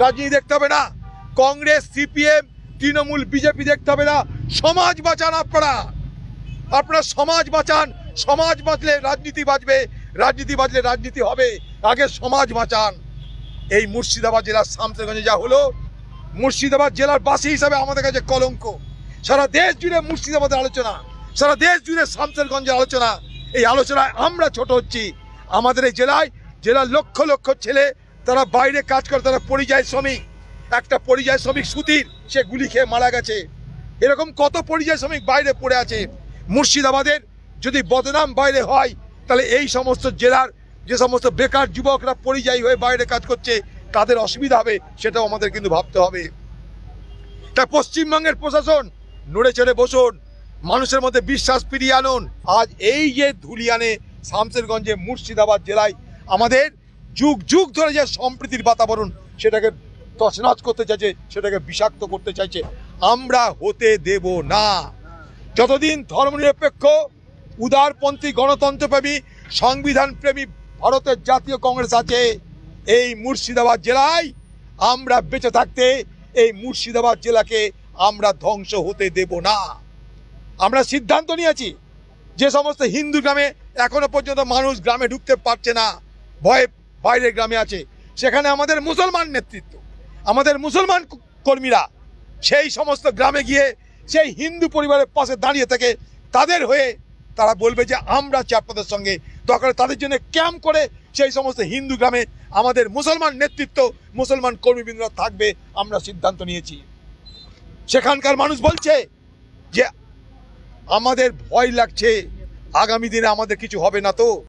রাজনীতি দেখতে হবে না। কংগ্রেস, সিপিএম, তৃণমূল, বিজেপি দেখতে হবে না। সমাজ বাঁচান আপনারা। আপনারা সমাজ বাঁচান। সমাজ বাঁচলে রাজনীতি বাঁচবে। রাজনীতি বাঁচলে রাজনীতি হবে। আগে সমাজ বাঁচান। এই মুর্শিদাবাদ জেলার শামসেরগঞ্জে যা হলো, মুর্শিদাবাদ জেলার বাসী হিসাবে আমাদের কাছে কলঙ্ক। সারা দেশ জুড়ে মুর্শিদাবাদের আলোচনা, সারা দেশ জুড়ে শামসেরগঞ্জের আলোচনা। এই আলোচনায় আমরা ছোট হচ্ছি। আমাদের এই জেলায় জেলার লক্ষ লক্ষ ছেলে তারা বাইরে কাজ করে, তারা পরিযায়ী শ্রমিক। একটা পরিযায়ী শ্রমিক সুতির সে গুলি খেয়ে মারা গেছে। এরকম কত পরিযায়ী শ্রমিক বাইরে পড়ে আছে। মুর্শিদাবাদের যদি বদনাম বাইরে হয়, তাহলে এই সমস্ত জেলার যে সমস্ত বেকার যুবকরা পরিযায়ী হয়ে বাইরে কাজ করছে, তাদের অসুবিধা হবে, সেটাও আমাদের কিন্তু ভাবতে হবে। তা পশ্চিমবঙ্গের প্রশাসন, নড়ে চড়ে বসুন, মানুষের মধ্যে বিশ্বাস ফিরিয়ে আনুন। আজ এই যে ধুলিয়ানে শামসেরগঞ্জে মুর্শিদাবাদ জেলায় আমাদের যুগ যুগ ধরে যে সম্প্রীতির বাতাবরণ সেটাকে তছনছ করতে চাইছে, সেটাকে বিষাক্ত করতে চাইছে, আমরা হতে দেব না। যতদিন ধর্মনিরপেক্ষ, উদারপন্থী, গণতন্ত্রপ্রেমী সংবিধান প্রেমী ভারতের জাতীয় কংগ্রেস আছে, এই মুর্শিদাবাদ জেলায় আমরা বেঁচে থাকতে, এই মুর্শিদাবাদ জেলাকে আমরা ধ্বংস হতে দেব না। আমরা সিদ্ধান্ত নিয়েছি, যে সমস্ত হিন্দু গ্রামে এখনও পর্যন্ত মানুষ গ্রামে ঢুকতে পারছে না, ভয়ে বাইরের গ্রামে আছে। সেখানে আমাদের মুসলমান নেতৃত্ব, আমাদের মুসলমান কর্মীরা সেই সমস্ত গ্রামে গিয়ে সেই হিন্দু পরিবারের পাশে দাঁড়িয়ে থেকে তাদের হয়ে তারা বলবে যে, আমরা আছি সঙ্গে হলে তাদের জন্য ক্যাম্প করে সেই সমস্ত হিন্দু গ্রামে আমাদের মুসলমান নেতৃত্ব, মুসলমান কর্মীবৃন্দরা থাকবে, আমরা সিদ্ধান্ত নিয়েছি। সেখানকার মানুষ বলছে যে, আমাদের ভয় লাগছে, আগামী দিনে আমাদের কিছু হবে না তো।